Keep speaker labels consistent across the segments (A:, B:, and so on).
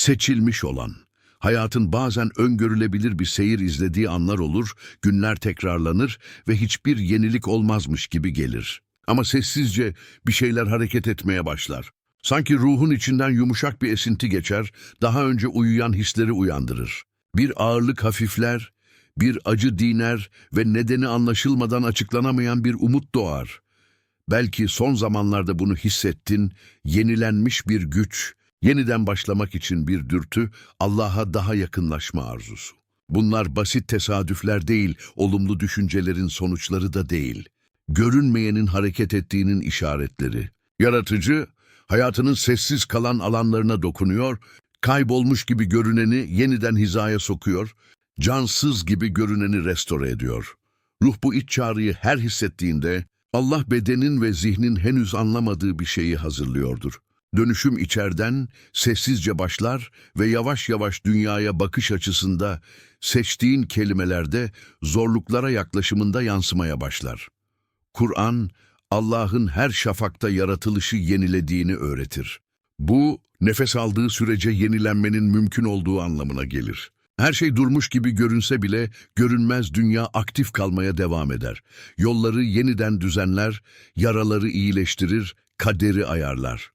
A: Seçilmiş olan, hayatın bazen öngörülebilir bir seyir izlediği anlar olur, günler tekrarlanır ve hiçbir yenilik olmazmış gibi gelir. Ama sessizce bir şeyler hareket etmeye başlar. Sanki ruhun içinden yumuşak bir esinti geçer, daha önce uyuyan hisleri uyandırır. Bir ağırlık hafifler, bir acı diner ve nedeni anlaşılmadan açıklanamayan bir umut doğar. Belki son zamanlarda bunu hissettin, yenilenmiş bir güç, yeniden başlamak için bir dürtü, Allah'a daha yakınlaşma arzusu. Bunlar basit tesadüfler değil, olumlu düşüncelerin sonuçları da değil. Görünmeyenin hareket ettiğinin işaretleri. Yaratıcı, hayatının sessiz kalan alanlarına dokunuyor, kaybolmuş gibi görüneni yeniden hizaya sokuyor, cansız gibi görüneni restore ediyor. Ruh bu iç çağrıyı her hissettiğinde Allah bedenin ve zihnin henüz anlamadığı bir şeyi hazırlıyordur. Dönüşüm içerden sessizce başlar ve yavaş yavaş dünyaya bakış açısında seçtiğin kelimelerde zorluklara yaklaşımında yansımaya başlar. Kur'an, Allah'ın her şafakta yaratılışı yenilediğini öğretir. Bu, nefes aldığı sürece yenilenmenin mümkün olduğu anlamına gelir. Her şey durmuş gibi görünse bile görünmez dünya aktif kalmaya devam eder. Yolları yeniden düzenler, yaraları iyileştirir, kaderi ayarlar.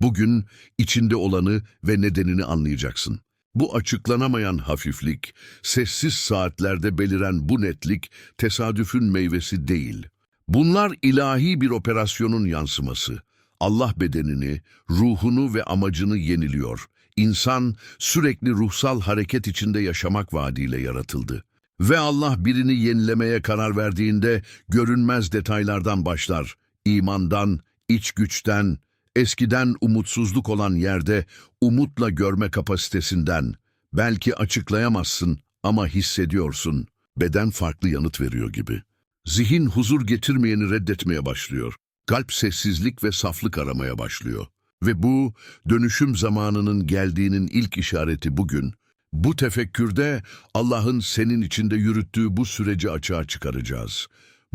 A: Bugün içinde olanı ve nedenini anlayacaksın. Bu açıklanamayan hafiflik, sessiz saatlerde beliren bu netlik tesadüfün meyvesi değil. Bunlar ilahi bir operasyonun yansıması. Allah bedenini, ruhunu ve amacını yeniliyor. İnsan sürekli ruhsal hareket içinde yaşamak vaadiyle yaratıldı. Ve Allah birini yenilemeye karar verdiğinde görünmez detaylardan başlar. İmandan, iç güçten, eskiden umutsuzluk olan yerde umutla görme kapasitesinden. Belki açıklayamazsın ama hissediyorsun. Beden farklı yanıt veriyor gibi. Zihin huzur getirmeyeni reddetmeye başlıyor. Kalp sessizlik ve saflık aramaya başlıyor. Ve bu dönüşüm zamanının geldiğinin ilk işareti bugün. Bu tefekkürde Allah'ın senin içinde yürüttüğü bu süreci açığa çıkaracağız.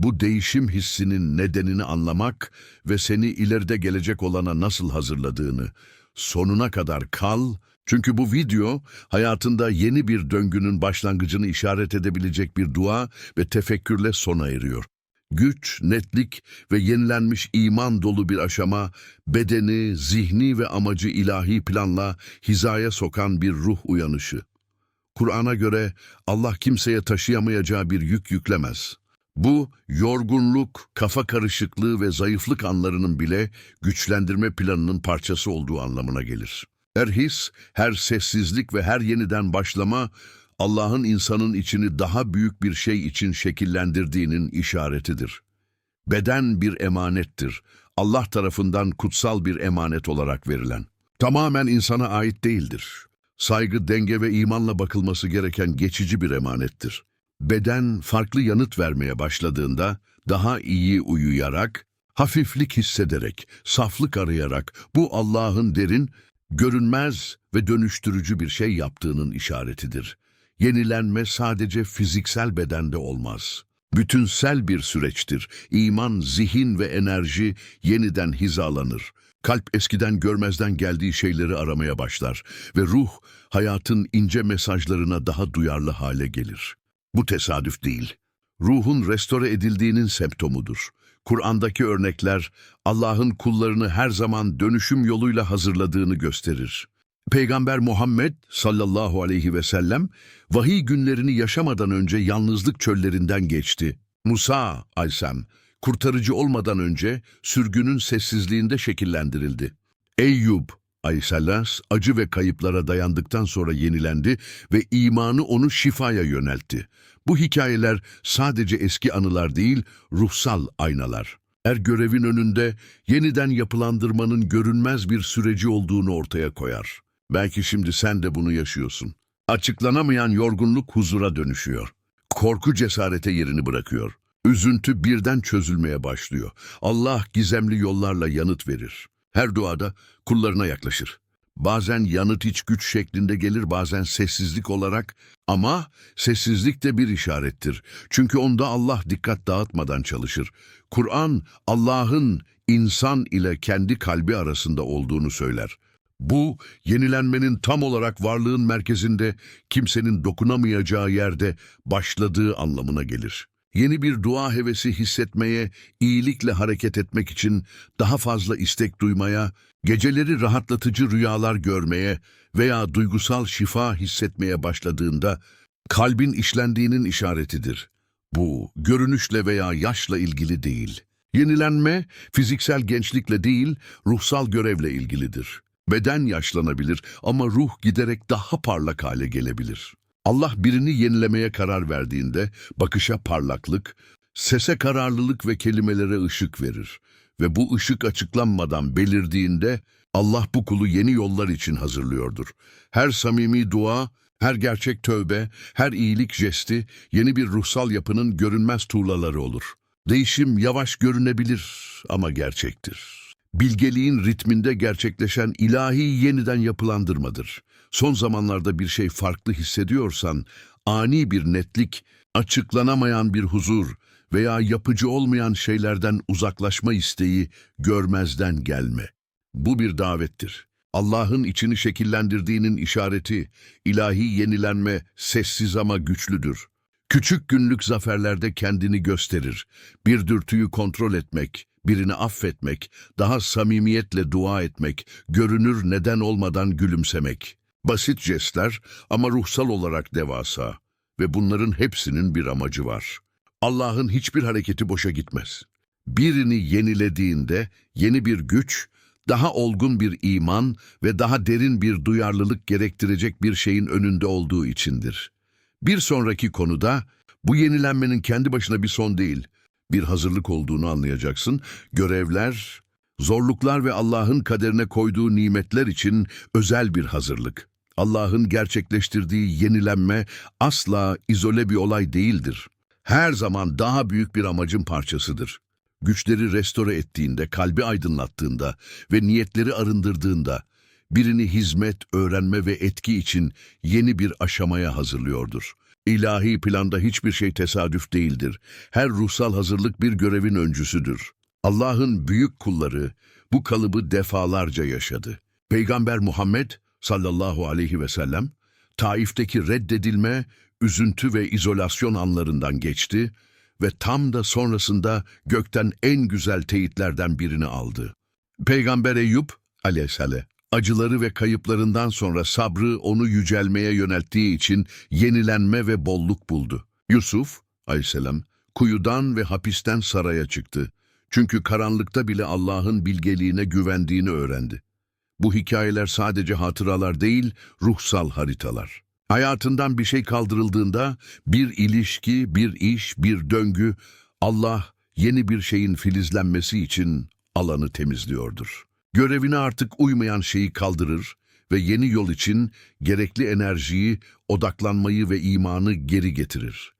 A: Bu değişim hissinin nedenini anlamak ve seni ileride gelecek olana nasıl hazırladığını sonuna kadar kal. Çünkü bu video hayatında yeni bir döngünün başlangıcını işaret edebilecek bir dua ve tefekkürle sona eriyor. Güç, netlik ve yenilenmiş iman dolu bir aşama, bedeni, zihni ve amacı ilahi planla hizaya sokan bir ruh uyanışı. Kur'an'a göre Allah kimseye taşıyamayacağı bir yük yüklemez. Bu, yorgunluk, kafa karışıklığı ve zayıflık anlarının bile güçlendirme planının parçası olduğu anlamına gelir. Her his, her sessizlik ve her yeniden başlama, Allah'ın insanın içini daha büyük bir şey için şekillendirdiğinin işaretidir. Beden bir emanettir. Allah tarafından kutsal bir emanet olarak verilen. Tamamen insana ait değildir. Saygı, denge ve imanla bakılması gereken geçici bir emanettir. Beden farklı yanıt vermeye başladığında daha iyi uyuyarak, hafiflik hissederek, saflık arayarak bu Allah'ın derin, görünmez ve dönüştürücü bir şey yaptığının işaretidir. Yenilenme sadece fiziksel bedende olmaz. Bütünsel bir süreçtir. İman, zihin ve enerji yeniden hizalanır. Kalp eskiden görmezden geldiği şeyleri aramaya başlar ve ruh hayatın ince mesajlarına daha duyarlı hale gelir. Bu tesadüf değil. Ruhun restore edildiğinin semptomudur. Kur'an'daki örnekler Allah'ın kullarını her zaman dönüşüm yoluyla hazırladığını gösterir. Peygamber Muhammed sallallahu aleyhi ve sellem vahiy günlerini yaşamadan önce yalnızlık çöllerinden geçti. Musa aleyhisselam kurtarıcı olmadan önce sürgünün sessizliğinde şekillendirildi. Eyyub aleyhisselam acı ve kayıplara dayandıktan sonra yenilendi ve imanı onu şifaya yöneltti. Bu hikayeler sadece eski anılar değil, ruhsal aynalar. Her görevin önünde yeniden yapılandırmanın görünmez bir süreci olduğunu ortaya koyar. Belki şimdi sen de bunu yaşıyorsun. Açıklanamayan yorgunluk huzura dönüşüyor. Korku cesarete yerini bırakıyor. Üzüntü birden çözülmeye başlıyor. Allah gizemli yollarla yanıt verir. Her duada kullarına yaklaşır. Bazen yanıt iç güç şeklinde gelir, bazen sessizlik olarak ama sessizlik de bir işarettir. Çünkü onda Allah dikkat dağıtmadan çalışır. Kur'an Allah'ın insan ile kendi kalbi arasında olduğunu söyler. Bu, yenilenmenin tam olarak varlığın merkezinde, kimsenin dokunamayacağı yerde başladığı anlamına gelir. Yeni bir dua hevesi hissetmeye, iyilikle hareket etmek için daha fazla istek duymaya, geceleri rahatlatıcı rüyalar görmeye veya duygusal şifa hissetmeye başladığında kalbin işlendiğinin işaretidir. Bu, görünüşle veya yaşla ilgili değil. Yenilenme, fiziksel gençlikle değil, ruhsal görevle ilgilidir. Beden yaşlanabilir ama ruh giderek daha parlak hale gelebilir. Allah birini yenilemeye karar verdiğinde bakışa parlaklık, sese kararlılık ve kelimelere ışık verir. Ve bu ışık açıklanmadan belirdiğinde Allah bu kulu yeni yollar için hazırlıyordur. Her samimi dua, her gerçek tövbe, her iyilik jesti yeni bir ruhsal yapının görünmez tuğlaları olur. Değişim yavaş görünebilir ama gerçektir. Bilgeliğin ritminde gerçekleşen ilahi yeniden yapılandırmadır. Son zamanlarda bir şey farklı hissediyorsan, ani bir netlik, açıklanamayan bir huzur veya yapıcı olmayan şeylerden uzaklaşma isteği görmezden gelme. Bu bir davettir. Allah'ın içini şekillendirdiğinin işareti, ilahi yenilenme sessiz ama güçlüdür. Küçük günlük zaferlerde kendini gösterir. Bir dürtüyü kontrol etmek, birini affetmek, daha samimiyetle dua etmek, görünür neden olmadan gülümsemek. Basit jestler ama ruhsal olarak devasa ve bunların hepsinin bir amacı var. Allah'ın hiçbir hareketi boşa gitmez. Birini yenilediğinde yeni bir güç, daha olgun bir iman ve daha derin bir duyarlılık gerektirecek bir şeyin önünde olduğu içindir. Bir sonraki konuda bu yenilenmenin kendi başına bir son değil, bir hazırlık olduğunu anlayacaksın. Görevler, zorluklar ve Allah'ın kaderine koyduğu nimetler için özel bir hazırlık. Allah'ın gerçekleştirdiği yenilenme asla izole bir olay değildir. Her zaman daha büyük bir amacın parçasıdır. Güçleri restore ettiğinde, kalbi aydınlattığında ve niyetleri arındırdığında, birini hizmet, öğrenme ve etki için yeni bir aşamaya hazırlıyordur. İlahi planda hiçbir şey tesadüf değildir. Her ruhsal hazırlık bir görevin öncüsüdür. Allah'ın büyük kulları bu kalıbı defalarca yaşadı. Peygamber Muhammed sallallahu aleyhi ve sellem, Taif'teki reddedilme, üzüntü ve izolasyon anlarından geçti ve tam da sonrasında gökten en güzel teyitlerden birini aldı. Peygamber Eyüp aleyhisselam, acıları ve kayıplarından sonra sabrı onu yücelmeye yönelttiği için yenilenme ve bolluk buldu. Yusuf aleyhisselam, kuyudan ve hapisten saraya çıktı. Çünkü karanlıkta bile Allah'ın bilgeliğine güvendiğini öğrendi. Bu hikayeler sadece hatıralar değil, ruhsal haritalar. Hayatından bir şey kaldırıldığında bir ilişki, bir iş, bir döngü, Allah yeni bir şeyin filizlenmesi için alanı temizliyordur. Görevine artık uymayan şeyi kaldırır ve yeni yol için gerekli enerjiyi, odaklanmayı ve imanı geri getirir.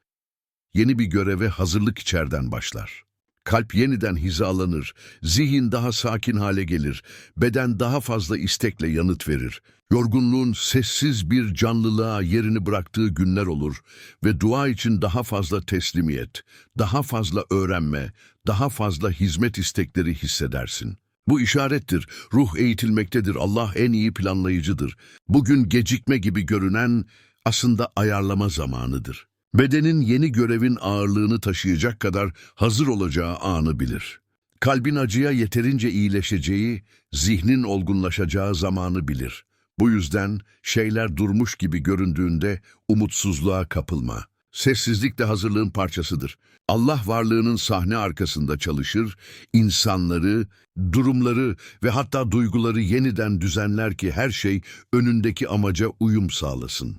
A: Yeni bir göreve hazırlık içerden başlar. Kalp yeniden hizalanır, zihin daha sakin hale gelir, beden daha fazla istekle yanıt verir. Yorgunluğun sessiz bir canlılığa yerini bıraktığı günler olur ve dua için daha fazla teslimiyet, daha fazla öğrenme, daha fazla hizmet istekleri hissedersin. Bu işarettir, ruh eğitilmektedir, Allah en iyi planlayıcıdır. Bugün gecikme gibi görünen aslında ayarlama zamanıdır. Bedenin yeni görevin ağırlığını taşıyacak kadar hazır olacağı anı bilir. Kalbin acıya yeterince iyileşeceği, zihnin olgunlaşacağı zamanı bilir. Bu yüzden şeyler durmuş gibi göründüğünde umutsuzluğa kapılma. Sessizlik de hazırlığın parçasıdır. Allah varlığının sahne arkasında çalışır, insanları, durumları ve hatta duyguları yeniden düzenler ki her şey önündeki amaca uyum sağlasın.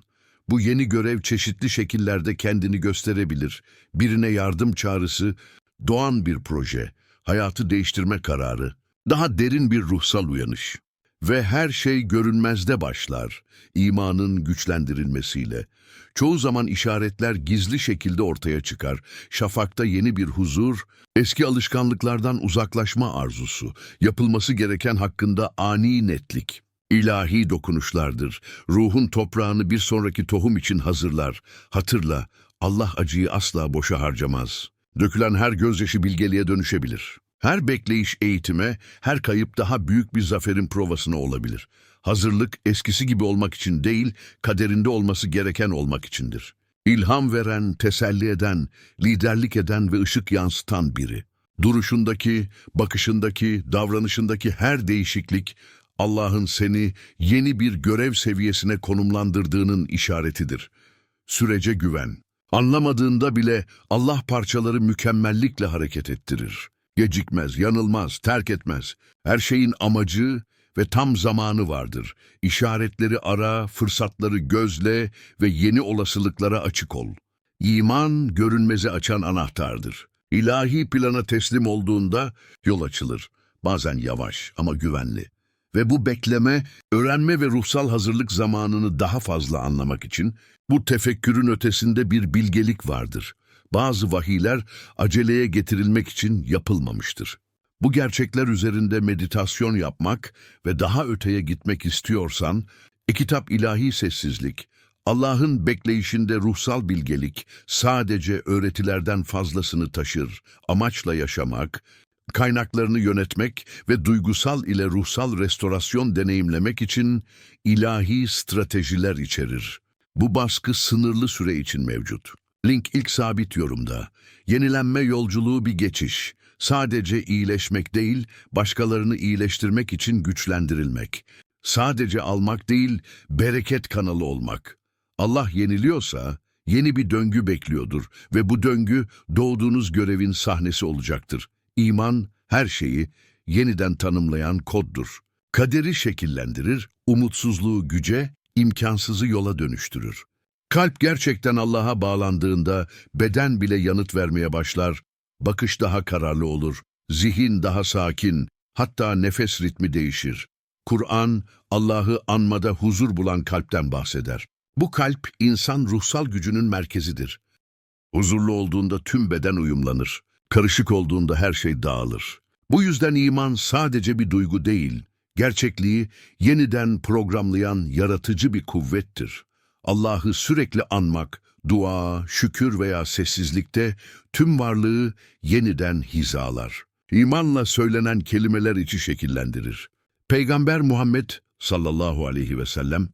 A: Bu yeni görev çeşitli şekillerde kendini gösterebilir. Birine yardım çağrısı, doğan bir proje, hayatı değiştirme kararı, daha derin bir ruhsal uyanış. Ve her şey görünmezde başlar, imanın güçlendirilmesiyle. Çoğu zaman işaretler gizli şekilde ortaya çıkar. Şafakta yeni bir huzur, eski alışkanlıklardan uzaklaşma arzusu, yapılması gereken hakkında ani netlik. İlahi dokunuşlardır. Ruhun toprağını bir sonraki tohum için hazırlar. Hatırla, Allah acıyı asla boşa harcamaz. Dökülen her gözyaşı bilgeliğe dönüşebilir. Her bekleyiş eğitime, her kayıp daha büyük bir zaferin provasına olabilir. Hazırlık eskisi gibi olmak için değil, kaderinde olması gereken olmak içindir. İlham veren, teselli eden, liderlik eden ve ışık yansıtan biri. Duruşundaki, bakışındaki, davranışındaki her değişiklik Allah'ın seni yeni bir görev seviyesine konumlandırdığının işaretidir. Sürece güven. Anlamadığında bile Allah parçaları mükemmellikle hareket ettirir. Gecikmez, yanılmaz, terk etmez. Her şeyin amacı ve tam zamanı vardır. İşaretleri ara, fırsatları gözle ve yeni olasılıklara açık ol. İman görünmezi açan anahtardır. İlahi plana teslim olduğunda yol açılır. Bazen yavaş ama güvenli. Ve bu bekleme, öğrenme ve ruhsal hazırlık zamanını daha fazla anlamak için bu tefekkürün ötesinde bir bilgelik vardır. Bazı vahiyler aceleye getirilmek için yapılmamıştır. Bu gerçekler üzerinde meditasyon yapmak ve daha öteye gitmek istiyorsan, kitap ilahi sessizlik, Allah'ın bekleyişinde ruhsal bilgelik sadece öğretilerden fazlasını taşır, amaçla yaşamak, kaynaklarını yönetmek ve duygusal ile ruhsal restorasyon deneyimlemek için ilahi stratejiler içerir. Bu baskı sınırlı süre için mevcut. Link ilk sabit yorumda. Yenilenme yolculuğu bir geçiş. Sadece iyileşmek değil, başkalarını iyileştirmek için güçlendirilmek. Sadece almak değil, bereket kanalı olmak. Allah yeniliyorsa yeni bir döngü bekliyordur ve bu döngü doğduğunuz görevin sahnesi olacaktır. İman her şeyi yeniden tanımlayan koddur. Kaderi şekillendirir, umutsuzluğu güce, imkansızı yola dönüştürür. Kalp gerçekten Allah'a bağlandığında beden bile yanıt vermeye başlar, bakış daha kararlı olur, zihin daha sakin, hatta nefes ritmi değişir. Kur'an, Allah'ı anmada huzur bulan kalpten bahseder. Bu kalp, insan ruhsal gücünün merkezidir. Huzurlu olduğunda tüm beden uyumlanır. Karışık olduğunda her şey dağılır. Bu yüzden iman sadece bir duygu değil, gerçekliği yeniden programlayan yaratıcı bir kuvvettir. Allah'ı sürekli anmak, dua, şükür veya sessizlikte tüm varlığı yeniden hizalar. İmanla söylenen kelimeler içi şekillendirir. Peygamber Muhammed sallallahu aleyhi ve sellem,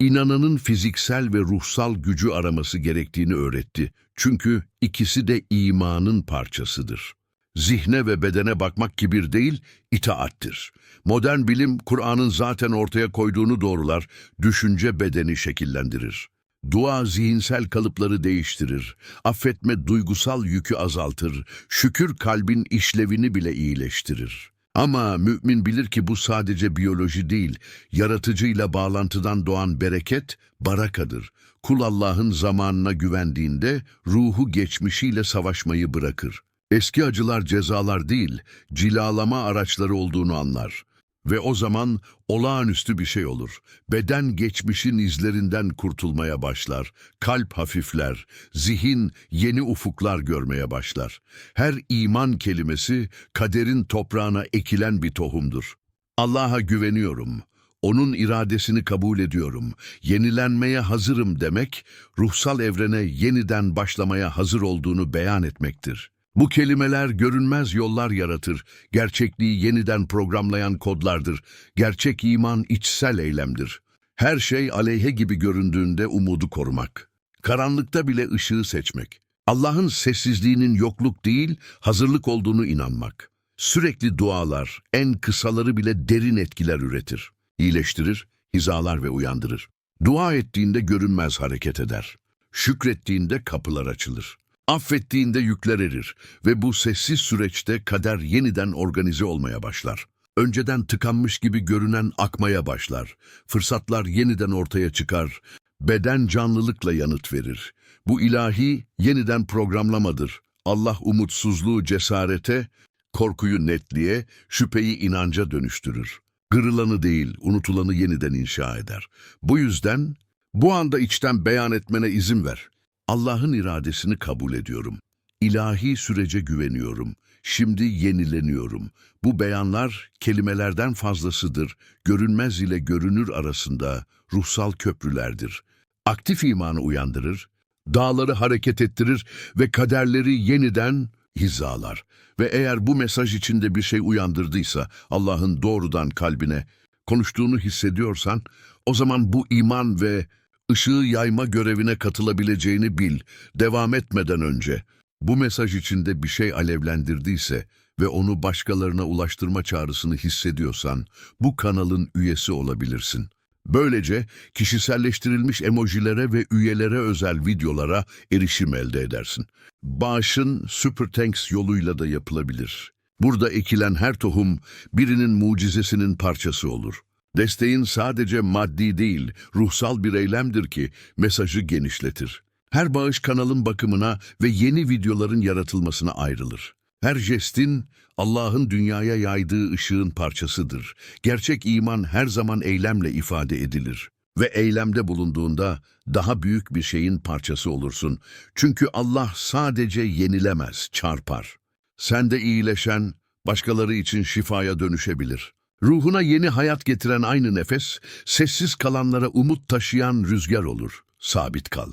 A: inananın fiziksel ve ruhsal gücü araması gerektiğini öğretti. Çünkü ikisi de imanın parçasıdır. Zihne ve bedene bakmak kibir değil, itaattir. Modern bilim, Kur'an'ın zaten ortaya koyduğunu doğrular, düşünce bedeni şekillendirir. Dua zihinsel kalıpları değiştirir, affetme duygusal yükü azaltır, şükür kalbin işlevini bile iyileştirir. Ama mümin bilir ki bu sadece biyoloji değil, yaratıcıyla bağlantıdan doğan bereket, barakadır. Kul Allah'ın zamanına güvendiğinde ruhu geçmişiyle savaşmayı bırakır. Eski acılar cezalar değil, cilalama araçları olduğunu anlar. Ve o zaman olağanüstü bir şey olur. Beden geçmişin izlerinden kurtulmaya başlar. Kalp hafifler, zihin yeni ufuklar görmeye başlar. Her iman kelimesi kaderin toprağına ekilen bir tohumdur. Allah'a güveniyorum. Onun iradesini kabul ediyorum. Yenilenmeye hazırım demek, ruhsal evrene yeniden başlamaya hazır olduğunu beyan etmektir. Bu kelimeler görünmez yollar yaratır, gerçekliği yeniden programlayan kodlardır. Gerçek iman içsel eylemdir. Her şey aleyhe gibi göründüğünde umudu korumak. Karanlıkta bile ışığı seçmek. Allah'ın sessizliğinin yokluk değil, hazırlık olduğunu inanmak. Sürekli dualar, en kısaları bile derin etkiler üretir. İyileştirir, hizalar ve uyandırır. Dua ettiğinde görünmez hareket eder. Şükrettiğinde kapılar açılır. Affettiğinde yükler erir ve bu sessiz süreçte kader yeniden organize olmaya başlar. Önceden tıkanmış gibi görünen akmaya başlar. Fırsatlar yeniden ortaya çıkar. Beden canlılıkla yanıt verir. Bu ilahi yeniden programlamadır. Allah umutsuzluğu cesarete, korkuyu netliğe, şüpheyi inanca dönüştürür. Kırılanı değil, unutulanı yeniden inşa eder. Bu yüzden bu anda içten beyan etmene izin ver. Allah'ın iradesini kabul ediyorum. İlahi sürece güveniyorum. Şimdi yenileniyorum. Bu beyanlar kelimelerden fazlasıdır. Görünmez ile görünür arasında ruhsal köprülerdir. Aktif imanı uyandırır, dağları hareket ettirir ve kaderleri yeniden hizalar. Ve eğer bu mesaj içinde bir şey uyandırdıysa Allah'ın doğrudan kalbine konuştuğunu hissediyorsan, o zaman bu iman ve ışığı yayma görevine katılabileceğini bil, devam etmeden önce. Bu mesaj içinde bir şey alevlendirdiyse ve onu başkalarına ulaştırma çağrısını hissediyorsan, bu kanalın üyesi olabilirsin. Böylece kişiselleştirilmiş emojilere ve üyelere özel videolara erişim elde edersin. Bağışın Super Thanks yoluyla da yapılabilir. Burada ekilen her tohum birinin mucizesinin parçası olur. Desteğin sadece maddi değil, ruhsal bir eylemdir ki mesajı genişletir. Her bağış kanalın bakımına ve yeni videoların yaratılmasına ayrılır. Her jestin Allah'ın dünyaya yaydığı ışığın parçasıdır. Gerçek iman her zaman eylemle ifade edilir. Ve eylemde bulunduğunda daha büyük bir şeyin parçası olursun. Çünkü Allah sadece yenilemez, çarpar. Sende iyileşen, başkaları için şifaya dönüşebilir. Ruhuna yeni hayat getiren aynı nefes, sessiz kalanlara umut taşıyan rüzgar olur. Sabit kal.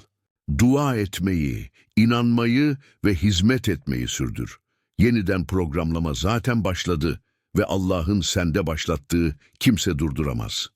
A: Dua etmeyi, inanmayı ve hizmet etmeyi sürdür. Yeniden programlama zaten başladı ve Allah'ın sende başlattığı kimse durduramaz.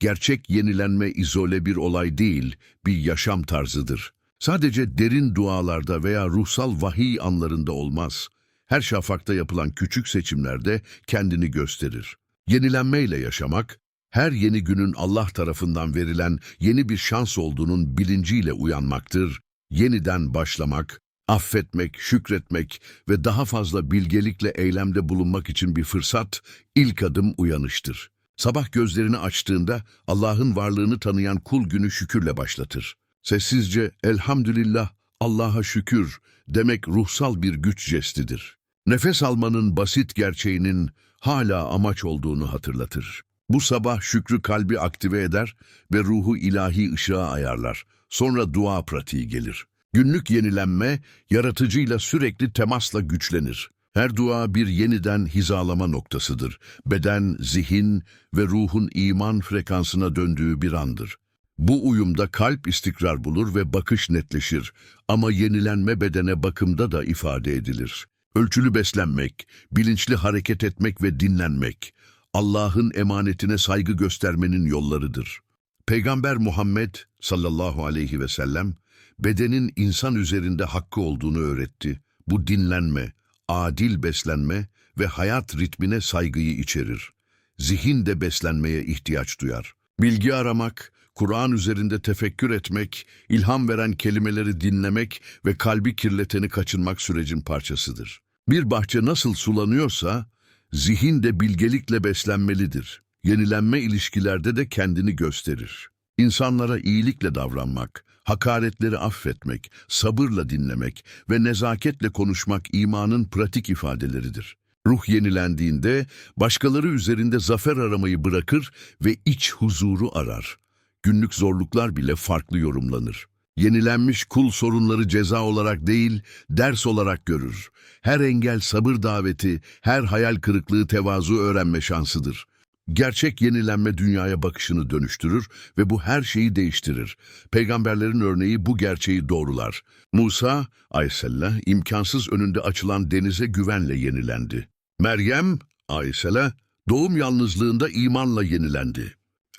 A: Gerçek yenilenme izole bir olay değil, bir yaşam tarzıdır. Sadece derin dualarda veya ruhsal vahiy anlarında olmaz. Her şafakta yapılan küçük seçimlerde kendini gösterir. Yenilenmeyle yaşamak, her yeni günün Allah tarafından verilen yeni bir şans olduğunun bilinciyle uyanmaktır. Yeniden başlamak, affetmek, şükretmek ve daha fazla bilgelikle eylemde bulunmak için bir fırsat, ilk adım uyanıştır. Sabah gözlerini açtığında Allah'ın varlığını tanıyan kul günü şükürle başlatır. Sessizce elhamdülillah, Allah'a şükür demek ruhsal bir güç jestidir. Nefes almanın basit gerçeğinin hala amaç olduğunu hatırlatır. Bu sabah şükrü kalbi aktive eder ve ruhu ilahi ışığa ayarlar. Sonra dua pratiği gelir. Günlük yenilenme, yaratıcıyla sürekli temasla güçlenir. Her dua bir yeniden hizalama noktasıdır. Beden, zihin ve ruhun iman frekansına döndüğü bir andır. Bu uyumda kalp istikrar bulur ve bakış netleşir. Ama yenilenme bedene bakımda da ifade edilir. Ölçülü beslenmek, bilinçli hareket etmek ve dinlenmek, Allah'ın emanetine saygı göstermenin yollarıdır. Peygamber Muhammed sallallahu aleyhi ve sellem, bedenin insan üzerinde hakkı olduğunu öğretti. Bu dinlenme, adil beslenme ve hayat ritmine saygıyı içerir. Zihin de beslenmeye ihtiyaç duyar. Bilgi aramak, Kur'an üzerinde tefekkür etmek, ilham veren kelimeleri dinlemek ve kalbi kirleteni kaçınmak sürecin parçasıdır. Bir bahçe nasıl sulanıyorsa, zihin de bilgelikle beslenmelidir. Yenilenme ilişkilerde de kendini gösterir. İnsanlara iyilikle davranmak, hakaretleri affetmek, sabırla dinlemek ve nezaketle konuşmak imanın pratik ifadeleridir. Ruh yenilendiğinde başkaları üzerinde zafer aramayı bırakır ve iç huzuru arar. Günlük zorluklar bile farklı yorumlanır. Yenilenmiş kul sorunları ceza olarak değil, ders olarak görür. Her engel sabır daveti, her hayal kırıklığı tevazu öğrenme şansıdır. Gerçek yenilenme dünyaya bakışını dönüştürür ve bu her şeyi değiştirir. Peygamberlerin örneği bu gerçeği doğrular. Musa, aleyhisselam, imkansız önünde açılan denize güvenle yenilendi. Meryem, aleyhisselam, doğum yalnızlığında imanla yenilendi.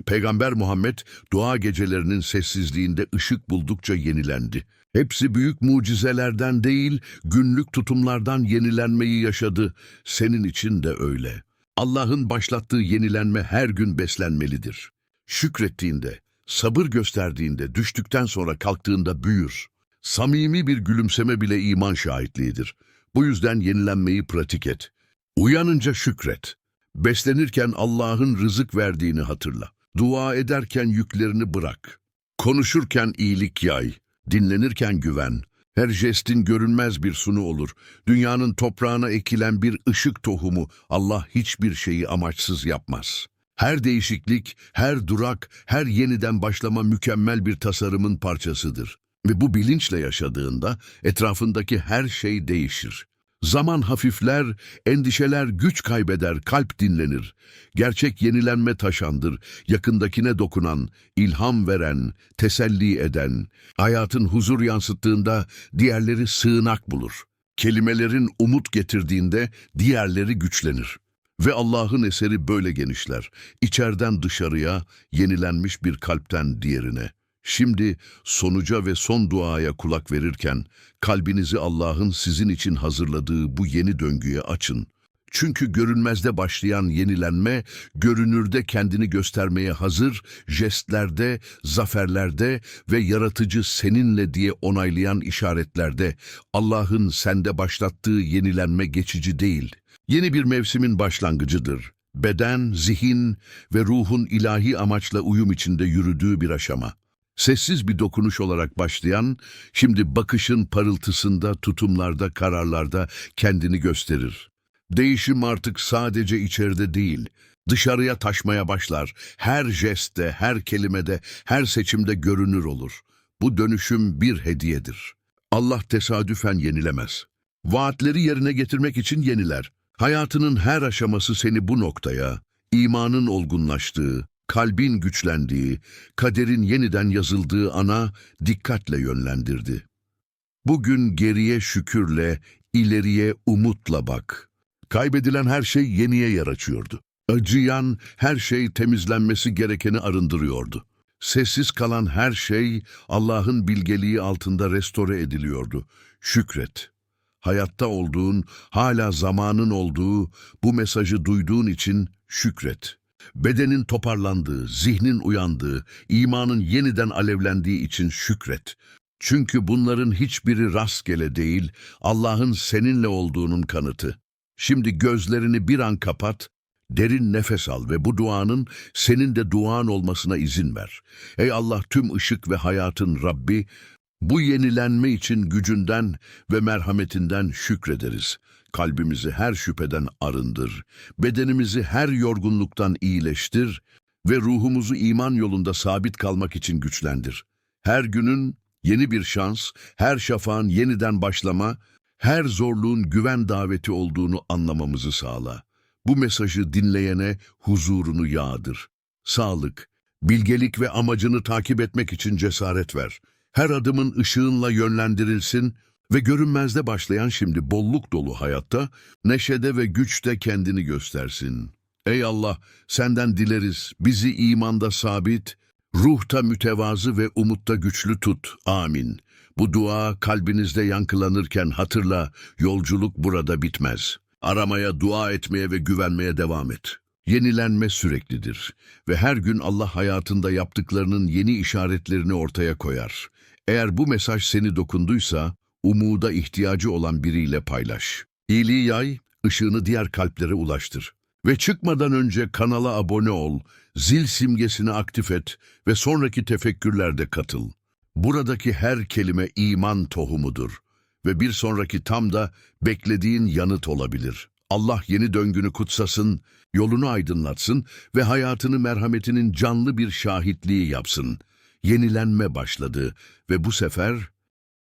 A: Peygamber Muhammed, dua gecelerinin sessizliğinde ışık buldukça yenilendi. Hepsi büyük mucizelerden değil, günlük tutumlardan yenilenmeyi yaşadı. Senin için de öyle. Allah'ın başlattığı yenilenme her gün beslenmelidir. Şükrettiğinde, sabır gösterdiğinde, düştükten sonra kalktığında büyür. Samimi bir gülümseme bile iman şahitliğidir. Bu yüzden yenilenmeyi pratik et. Uyanınca şükret. Beslenirken Allah'ın rızık verdiğini hatırla. Dua ederken yüklerini bırak. Konuşurken iyilik yay. Dinlenirken güven. Her jestin görünmez bir sunu olur. Dünyanın toprağına ekilen bir ışık tohumu Allah hiçbir şeyi amaçsız yapmaz. Her değişiklik, her durak, her yeniden başlama mükemmel bir tasarımın parçasıdır. Ve bu bilinçle yaşadığında etrafındaki her şey değişir. Zaman hafifler, endişeler güç kaybeder, kalp dinlenir. Gerçek yenilenme taşandır, yakındakine dokunan, ilham veren, teselli eden. Hayatın huzur yansıttığında diğerleri sığınak bulur. Kelimelerin umut getirdiğinde diğerleri güçlenir. Ve Allah'ın eseri böyle genişler. İçerden dışarıya, yenilenmiş bir kalpten diğerine. Şimdi sonuca ve son duaya kulak verirken kalbinizi Allah'ın sizin için hazırladığı bu yeni döngüye açın. Çünkü görünmezde başlayan yenilenme, görünürde kendini göstermeye hazır, jestlerde, zaferlerde ve yaratıcı seninle diye onaylayan işaretlerde Allah'ın sende başlattığı yenilenme geçici değil. Yeni bir mevsimin başlangıcıdır. Beden, zihin ve ruhun ilahi amaçla uyum içinde yürüdüğü bir aşama. Sessiz bir dokunuş olarak başlayan, şimdi bakışın parıltısında, tutumlarda, kararlarda kendini gösterir. Değişim artık sadece içeride değil, dışarıya taşmaya başlar. Her jestte, her kelimede, her seçimde görünür olur. Bu dönüşüm bir hediyedir. Allah tesadüfen yenilemez. Vaatleri yerine getirmek için yeniler. Hayatının her aşaması seni bu noktaya, imanın olgunlaştığı, kalbin güçlendiği, kaderin yeniden yazıldığı ana dikkatle yönlendirdi. Bugün geriye şükürle, ileriye umutla bak. Kaybedilen her şey yeniye yer açıyordu. Acıyan her şey temizlenmesi gerekeni arındırıyordu. Sessiz kalan her şey Allah'ın bilgeliği altında restore ediliyordu. Şükret. Hayatta olduğun, hala zamanın olduğu, bu mesajı duyduğun için şükret. Bedenin toparlandığı, zihnin uyandığı, imanın yeniden alevlendiği için şükret. Çünkü bunların hiçbiri rastgele değil, Allah'ın seninle olduğunun kanıtı. Şimdi gözlerini bir an kapat, derin nefes al ve bu duanın senin de duan olmasına izin ver. Ey Allah tüm ışık ve hayatın Rabbi, bu yenilenme için gücünden ve merhametinden şükrederiz. Kalbimizi her şüpheden arındır, bedenimizi her yorgunluktan iyileştir ve ruhumuzu iman yolunda sabit kalmak için güçlendir. Her günün yeni bir şans, her şafağın yeniden başlama, her zorluğun güven daveti olduğunu anlamamızı sağla. Bu mesajı dinleyene huzurunu yağdır. Sağlık, bilgelik ve amacını takip etmek için cesaret ver. Her adımın ışığınla yönlendirilsin ve görünmezde başlayan şimdi bolluk dolu hayatta, neşede ve güçte kendini göstersin. Ey Allah, senden dileriz, bizi imanda sabit, ruhta mütevazı ve umutta güçlü tut. Amin. Bu dua kalbinizde yankılanırken hatırla, yolculuk burada bitmez. Aramaya, dua etmeye ve güvenmeye devam et. Yenilenme süreklidir ve her gün Allah hayatında yaptıklarının yeni işaretlerini ortaya koyar. Eğer bu mesaj seni dokunduysa, umuda ihtiyacı olan biriyle paylaş. İyiliği yay, ışığını diğer kalplere ulaştır. Ve çıkmadan önce kanala abone ol, zil simgesini aktif et ve sonraki tefekkürlerde katıl. Buradaki her kelime iman tohumudur ve bir sonraki tam da beklediğin yanıt olabilir. Allah yeni döngünü kutsasın, yolunu aydınlatsın ve hayatını merhametinin canlı bir şahitliği yapsın. Yenilenme başladı ve bu sefer